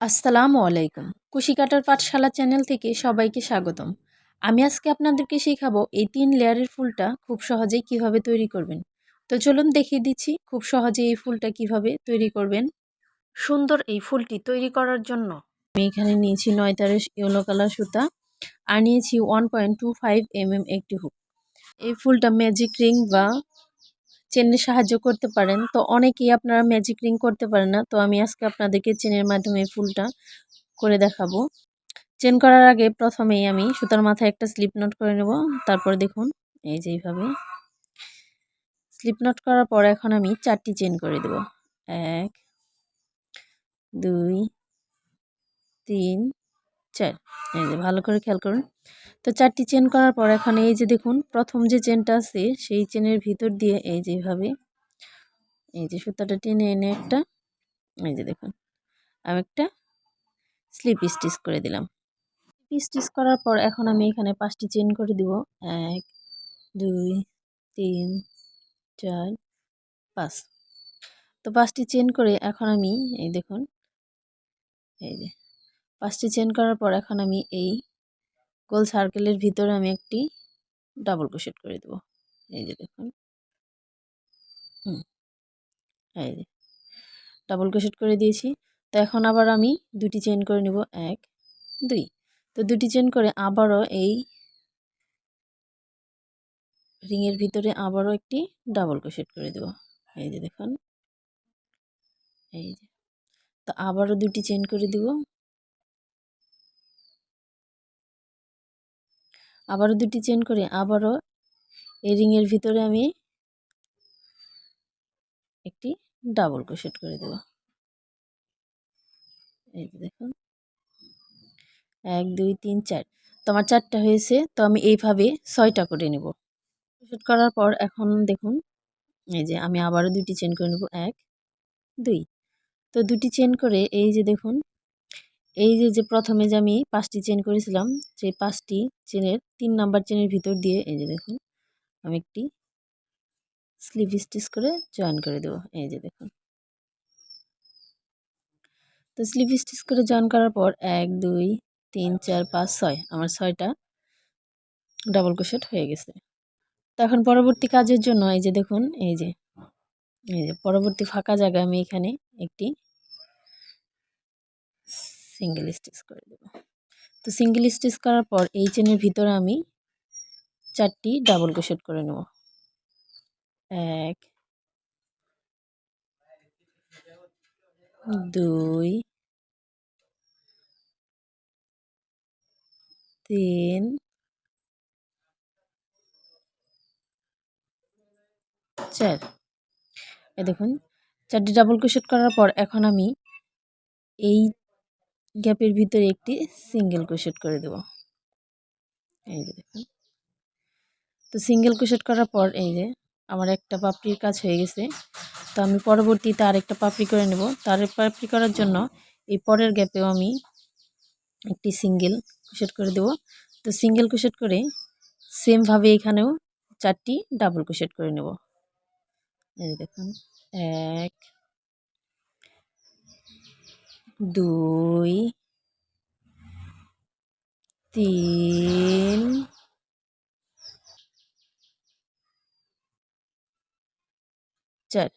আসসালামু আলাইকুম। কুশি কাটার পাঠশালা চ্যানেল থেকে সবাইকে স্বাগতম। আমি আজকে আপনাদেরকে শেখাবো এই তিন লেয়ারের ফুলটা খুব সহজেই কীভাবে তৈরি করবেন। তো চলুন দেখিয়ে দিচ্ছি খুব সহজে এই ফুলটা কীভাবে তৈরি করবেন। সুন্দর এই ফুলটি তৈরি করার জন্য আমি এখানে নিয়েছি নয় তারের ইয়েলো কালার সুতা আর নিয়েছি one point two five M M একটি হুক। এই ফুলটা ম্যাজিক রিং বা চেনে সাহায্য করতে পারেন। তো অনেকেই আপনারা ম্যাজিক রিং করতে পারেন না। তো আমি আজকে আপনাদেরকে চেনের মাধ্যমে ফুলটা করে দেখাবো। চেন করার আগে প্রথমেই আমি সুতার মাথায় একটা স্লিপ নট করে নেব। তারপর দেখুন, এই যে এইভাবে। স্লিপ নট করার পর এখন আমি চারটি চেন করে দেব। এক, দুই, তিন চার এই যে ভালো করে খেয়াল করুন। তো চারটি চেন করার পর এখন এই যে দেখুন, প্রথম যে চেনটা আছে, সেই চেনের ভিতর দিয়ে এই যেভাবে এই যে সুতাটা টেনে এনে একটা, এই যে দেখুন, আমি একটা স্লিপ স্টিচ করে দিলাম। স্টিচ করার পর এখন আমি এখানে পাঁচটি চেন করে দিব। এক, দুই, তিন, চার, পাঁচ। তো পাঁচটি চেন করে এখন আমি এই দেখুন, এই যে পাঁচটি চেন করার পর এখন আমি এই গোল সার্কেলের ভিতরে আমি একটি ডাবল ক্রোশেট করে দেব। এই যে দেখুন। হুম, এই যে ডাবল ক্রোশেট করে দিয়েছি। তো এখন আবার আমি দুটি চেন করে নেব, এক, দুই। তো দুটি চেন করে আবারও এই রিংয়ের ভিতরে আবারও একটি ডাবল ক্রোশেট করে দেব। এই যে দেখুন। এই যে। তো আবারও দুটি চেন করে দিব। আবারও দুটি চেন করে, আবারও এই রিংয়ের ভিতরে আমি একটি ডাবল ক্রোশেট করে দেব। এই যে দেখুন। এক, দুই, তিন, চার। তো আমার চারটা হয়েছে, তো আমি এইভাবে ছয়টা করে নেব। ক্রোশেট করার পর এখন দেখুন, এই যে আমি আবারও দুটি চেন করে নেব। এক, দুই। তো দুটি চেন করে এই যে দেখুন এই যে যে প্রথমে যে আমি পাঁচটি চেন করেছিলাম সেই পাঁচটি চেনের তিন নাম্বার চেনের ভিতর দিয়ে এই যে দেখুন, আমি একটি স্লিভ স্টিচ করে জয়েন করে দেবো। এই যে দেখুন। তো স্লিভ স্টিচ করে জয়েন করার পর এক, দুই, তিন, চার, পাঁচ, ছয়, আমার ছয়টা ডাবল ক্রোশেট হয়ে গেছে। তো এখন পরবর্তী কাজের জন্য এই যে দেখুন, এই যে এই যে পরবর্তী ফাঁকা জায়গায় আমি এখানে একটি সিঙ্গেল স্টিচ করে দেব। তো সিঙ্গেল স্টিচ করার পর এই চেনের ভিতরে আমি চারটি ডাবল ক্রোশেট করে নেব। এক, দুই, তিন, চার। এই দেখুন, চারটি ডাবল ক্রোশেট করার পর এখন আমি এই গ্যাপের ভিতরে একটি সিঙ্গেল ক্রোশেট করে দেব। এই যে দেখুন। তো সিঙ্গেল ক্রোশেট করার পর এই যে আমার একটা পাপড়ির কাজ হয়ে গেছে। তো আমি পরবর্তীতে আরেকটা পাপড়ি করে নেব। তার পাপড়ি করার জন্য এই পরের গ্যাপেও আমি একটি সিঙ্গেল ক্রোশেট করে দেব। তো সিঙ্গেল ক্রোশেট করে সেমভাবে এখানেও চারটি ডাবল ক্রোশেট করে নেব। এই দেখুন, এক দুই, তিন, চার।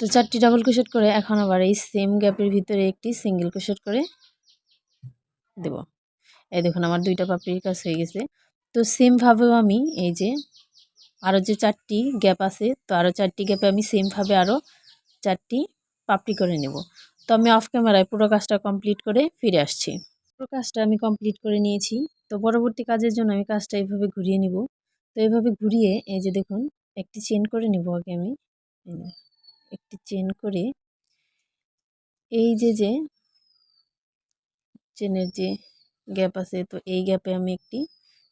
তো চারটি ডাবল ক্রোশেট করে এখন আবার এই সেম গ্যাপের ভিতরে একটি সিঙ্গেল ক্রোশেট করে দেব। এই দেখুন আমার দুইটা পাপড়ির কাজ হয়ে গেছে। তো সেমভাবেও আমি এই যে আরও যে চারটি গ্যাপ আছে, তো আরও চারটি গ্যাপে আমি সেমভাবে আরও চারটি পাপড়ি করে নেব। তো আমি অফ ক্যামেরায় পুরো কাজটা কমপ্লিট করে ফিরে আসছি। পুরো কাজটা আমি কমপ্লিট করে নিয়েছি। তো পরবর্তী কাজের জন্য আমি কাজটা এইভাবে ঘুরিয়ে নিব। তো এইভাবে ঘুরিয়ে এই যে দেখুন, একটি চেন করে নিব আগে আমি। একটি চেন করে এই যে যে চেনের যে গ্যাপ আছে, তো এই গ্যাপে আমি একটি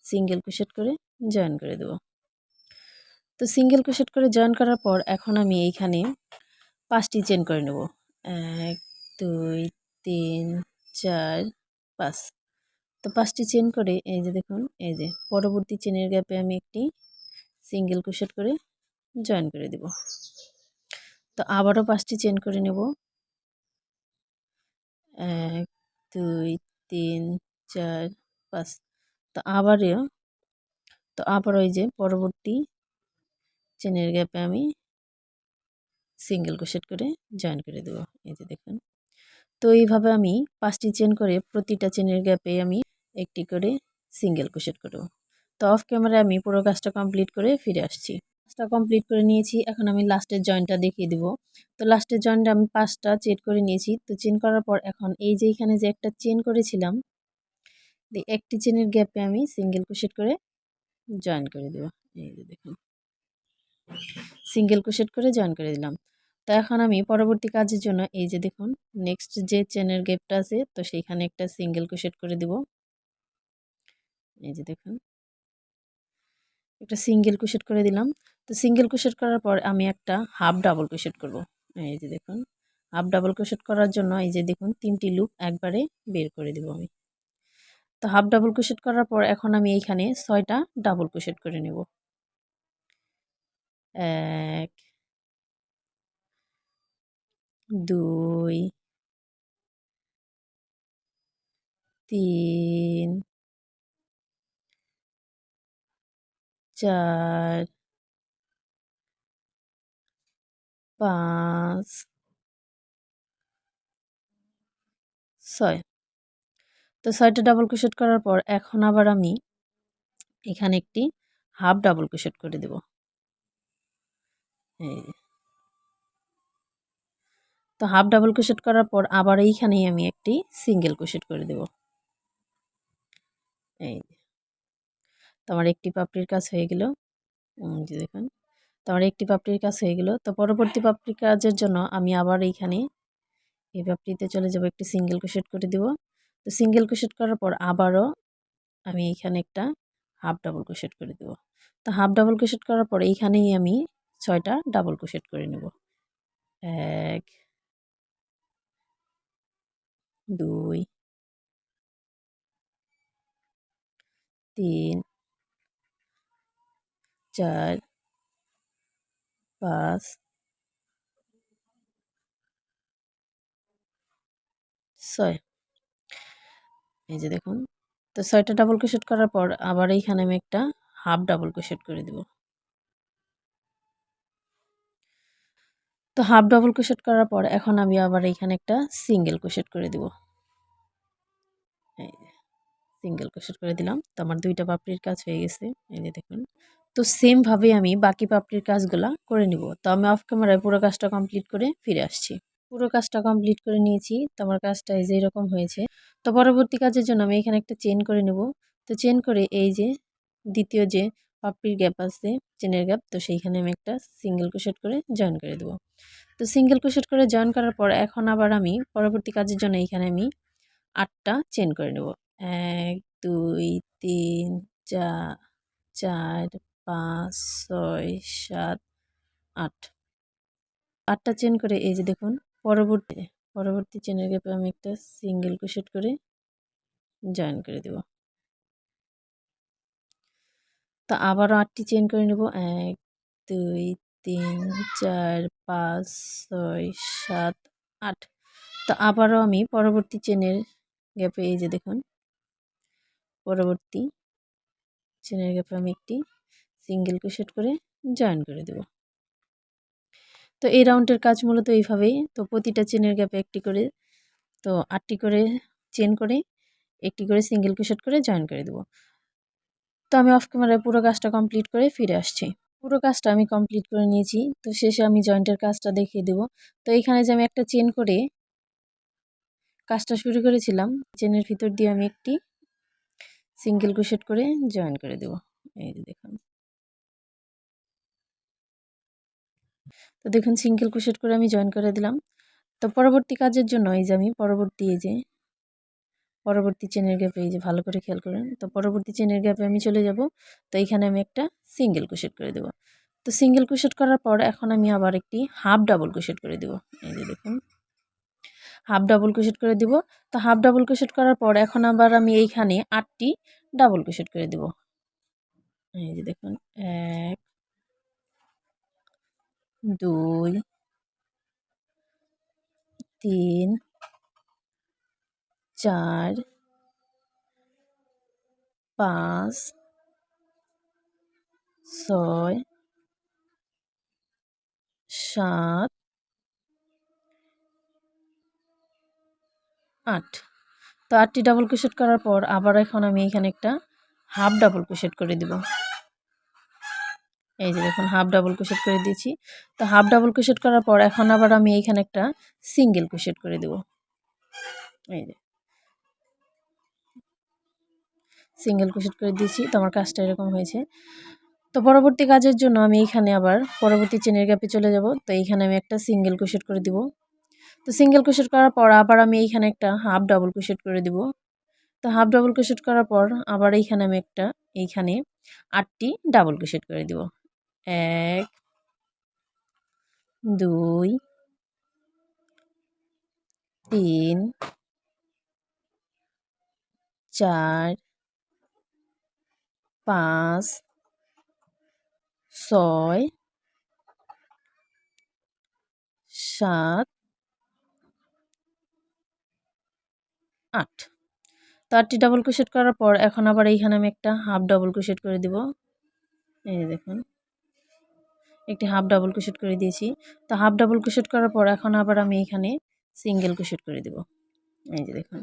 সিঙ্গেল ক্রোশেট করে জয়েন করে দেব। তো সিঙ্গেল ক্রোশেট করে জয়েন করার পর এখন আমি এইখানে পাঁচটি চেন করে নেব। এক, দুই, তিন, চার, পাঁচ। তো পাঁচটি চেন করে এই যে দেখুন, এই যে পরবর্তী চেনের গ্যাপে আমি একটি সিঙ্গেল ক্রোশেট করে জয়েন করে দেব। তো আবারও পাঁচটি চেন করে নেব। এক, দুই, তিন, চার, পাঁচ। তো আবারও, তো আবার ওই যে পরবর্তী চেনের গ্যাপে আমি সিঙ্গেল ক্রোশেট করে জয়েন করে দেবো। এই যে দেখুন। তো এইভাবে আমি পাঁচটি চেন করে প্রতিটা চেনের গ্যাপে আমি একটি করে সিঙ্গেল ক্রোশেট করব। তো অফ ক্যামেরায় আমি পুরো কাজটা কমপ্লিট করে ফিরে আসছি। কাজটা কমপ্লিট করে নিয়েছি। এখন আমি লাস্টের জয়েন্টটা দেখিয়ে দেবো। তো লাস্টের জয়েন্টে আমি পাঁচটা চেন করে নিয়েছি। তো চেন করার পর এখন এই যে এখানে যে একটা চেন করেছিলাম একটি চেনের গ্যাপে আমি সিঙ্গেল ক্রোশেট করে জয়েন করে দেবো। এই যে দেখুন। সিঙ্গেল ক্রোশেট করে জয়েন করে দিলাম। তো এখন আমি পরবর্তী কাজের জন্য এই যে দেখুন, নেক্সট যে চেনের গ্যাপটা আছে, তো সেইখানে একটা সিঙ্গেল ক্রোশেট করে দেব। এই যে দেখুন, একটা সিঙ্গেল ক্রোশেট করে দিলাম। তো সিঙ্গেল ক্রোশেট করার পর আমি একটা হাফ ডাবল ক্রোশেট করব। এই যে দেখুন, হাফ ডাবল ক্রোশেট করার জন্য এই যে দেখুন, তিনটি লুপ একবারে বের করে দেব আমি। তো হাফ ডাবল ক্রোশেট করার পর এখন আমি এইখানে ছয়টা ডাবল ক্রোশেট করে নেব। এক, দুই, তিন, চার, পাঁচ, ছয়। তো ছয়টা ডাবল ক্রোশেট করার পর এখন আবার আমি এখানে একটি হাফ ডাবল ক্রোশেট করে দেব। এই। তো হাফ ডাবল ক্রোশেট করার পর আবার এইখানেই আমি একটি সিঙ্গেল ক্রোশেট করে দেব। এই। তো আমার একটি পাপড়ির কাজ হয়ে গেল। যে দেখুন। তো আমার একটি পাপড়ির কাজ হয়ে গেল। তো পরবর্তী পাপড়ির কাজের জন্য আমি আবার এইখানে এই পাপড়িতে চলে যাব একটি সিঙ্গেল ক্রোশেট করে দেব। তো সিঙ্গেল ক্রোশেট করার পর আবারও আমি এইখানে একটা হাফ ডাবল ক্রোশেট করে দেব। তো হাফ ডাবল ক্রোশেট করার পর এইখানেই আমি ছয়টা ডাবল ক্রোশেট করে নেব। এক, দুই, তিন, চার, পাঁচ, ছয়। এই যে দেখুন, তো ছয়টা ডাবল ক্রোশেট করার পর আবার এইখানে আমি একটা হাফ ডাবল ক্রোশেট করে দেব। তো হাফ ডবল ক্রোশেট করার পর এখন আমি আবার এইখানে একটা সিঙ্গেল ক্রোশেট করে দেব। এই সিঙ্গেল ক্রোশেট করে দিলাম। তো আমার দুইটা পাপড়ির কাজ হয়ে গেছে। এই যে দেখুন। তো সেমভাবে আমি বাকি পাপড়ির কাজগুলা করে নিব। তো আমি অফ ক্যামেরায় পুরো কাজটা কমপ্লিট করে ফিরে আসছি। পুরো কাজটা কমপ্লিট করে নিয়েছি। তো আমার কাজটা এই যে এরকম হয়েছে। তো পরবর্তী কাজের জন্য আমি এখানে একটা চেন করে নেব। তো চেন করে এই যে দ্বিতীয় যে পাপড়ির গ্যাপ আছে চেনের গ্যাপ, তো সেইখানে আমি একটা সিঙ্গেল ক্রোশেট করে জয়েন করে দেবো। তো সিঙ্গেল ক্রোশেট করে জয়েন করার পর এখন আবার আমি পরবর্তী কাজের জন্য এইখানে আমি আটটা চেন করে নেব। এক, দুই, তিন, চার চার, পাঁচ, ছয়, সাত, আট। আটটা চেন করে এই যে দেখুন, পরবর্তী পরবর্তী চেনের গ্যাপে আমি একটা সিঙ্গেল ক্রোশেট করে জয়েন করে দেব। তো আবারও আটটি চেন করে নেব। এক, দুই, তিন, চার, পাঁচ, ছয়, সাত, আট। তো আবারও আমি পরবর্তী চেনের গ্যাপে এই যে দেখুন। পরবর্তী চেনের গ্যাপে আমি একটি সিঙ্গেল ক্রোশেট করে জয়েন করে দেব। তো এই রাউন্ডের কাজ মূলত এইভাবেই। তো প্রতিটা চেনের গ্যাপে একটি করে, তো আটটি করে চেন করে, একটি করে সিঙ্গেল ক্রোশেট করে জয়েন করে দেব। তো আমি অফ ক্যামেরায় পুরো কাজটা কমপ্লিট করে ফিরে আসছি। পুরো কাজটা আমি কমপ্লিট করে নিয়েছি। তো শেষে আমি জয়েন্টের কাজটা দেখিয়ে দেব। তো এইখানে যে আমি একটা চেন করে কাজটা শুরু করেছিলাম চেনের ভিতর দিয়ে আমি একটি সিঙ্গেল ক্রোশেট করে জয়েন করে দেব। এই যে দেখুন। তো দেখুন সিঙ্গেল ক্রোশেট করে আমি জয়েন করে দিলাম। তো পরবর্তী কাজের জন্য এই যে আমি পরবর্তী এই যে পরবর্তী চেনের গ্যাপে এই যে ভালো করে খেয়াল করেন, তো পরবর্তী চেনের গ্যাপে আমি চলে যাব, তো এইখানে আমি একটা সিঙ্গেল ক্রোশেট করে দেব। তো সিঙ্গেল ক্রোশেট করার পর এখন আমি আবার একটি হাফ ডাবল ক্রোশেট করে দেব। এই যে দেখুন হাফ ডাবল ক্রোশেট করে দিব। তো হাফ ডাবল ক্রোশেট করার পর এখন আবার আমি এইখানে আটটি ডাবল ক্রোশেট করে দেব। এই যে দেখুন, এক, দুই, তিন চার, পাঁচ, ছয়, সাত, আট। তো আটটি ডাবল ক্রোশেট করার পর আবার এখন আমি এখানে একটা হাফ ডাবল ক্রোশেট করে দিব। এই যে দেখুন হাফ ডাবল ক্রোশেট করে দিয়েছি। তো হাফ ডাবল ক্রোশেট করার পর এখন আবার আমি এইখানে একটা সিঙ্গেল ক্রোশেট করে দেব। এই যে। সিঙ্গেল ক্রোশেট করে দিয়েছি। তো আমার কাজটা এরকম হয়েছে। তো পরবর্তী কাজের জন্য আমি এইখানে আবার পরবর্তী চেনের গ্যাপে চলে যাব। তো এইখানে আমি একটা সিঙ্গেল ক্রোশেট করে দিব। তো সিঙ্গেল ক্রোশেট করার পর আবার আমি এইখানে একটা হাফ ডাবল ক্রোশেট করে দিব। তো হাফ ডাবল ক্রোশেট করার পর আবার এইখানে আমি একটা এইখানে আটটি ডাবল ক্রোশেট করে দিব। এক, দুই, তিন, চার পাঁচ, ছয়, সাত, আট। তো আটটি ডাবল ক্রোশেট করার পর এখন আবার এইখানে আমি একটা হাফ ডাবল ক্রোশেট করে দিব। এই দেখুন, একটি হাফ ডাবল ক্রোশেট করে দিয়েছি। তো হাফ ডাবল ক্রোশেট করার পর এখন আবার আমি এখানে সিঙ্গেল ক্রোশেট করে দিব। এই যে দেখুন,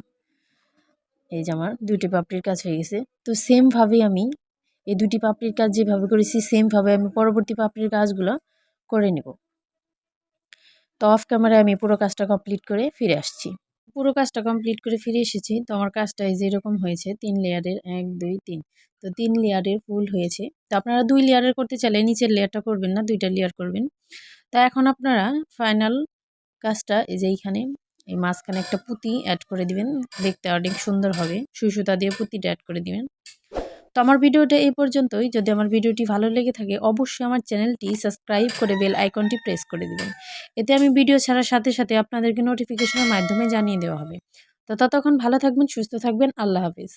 এই যে আমার দুটি পাপড়ির কাজ হয়ে গেছে। তো সেমভাবেই আমি এই দুটি পাপড়ির কাজ যেভাবে করেছি সেমভাবে আমি পরবর্তী পাপড়ির কাজগুলো করে নেব। তো অফ ক্যামেরায় আমি পুরো কাজটা কমপ্লিট করে ফিরে আসছি। পুরো কাজটা কমপ্লিট করে ফিরে এসেছি। তো আমার কাজটা এই যেরকম হয়েছে, তিন লেয়ারের, এক, দুই, তিন। তো তিন লেয়ারের ফুল হয়েছে। তো আপনারা দুই লেয়ারের করতে চাইলে নিচের লেয়ারটা করবেন না, দুইটা লেয়ার করবেন। তা এখন আপনারা ফাইনাল কাজটা এই যে এইখানে, এই মাঝখানে একটা পুঁতি অ্যাড করে দিবেন। দেখতে অনেক সুন্দর হবে। সুই সুতা দিয়ে পুঁতিটা অ্যাড করে দিবেন। তো আমার ভিডিওটা এই পর্যন্তই। যদি আমার ভিডিওটি ভালো লেগে থাকে, অবশ্যই আমার চ্যানেলটি সাবস্ক্রাইব করে বেল আইকনটি প্রেস করে দেবেন। এতে আমি ভিডিও ছাড়ার সাথে সাথে আপনাদেরকে নোটিফিকেশনের মাধ্যমে জানিয়ে দেওয়া হবে। তো ততক্ষণ ভালো থাকবেন, সুস্থ থাকবেন, আল্লাহ হাফিজ।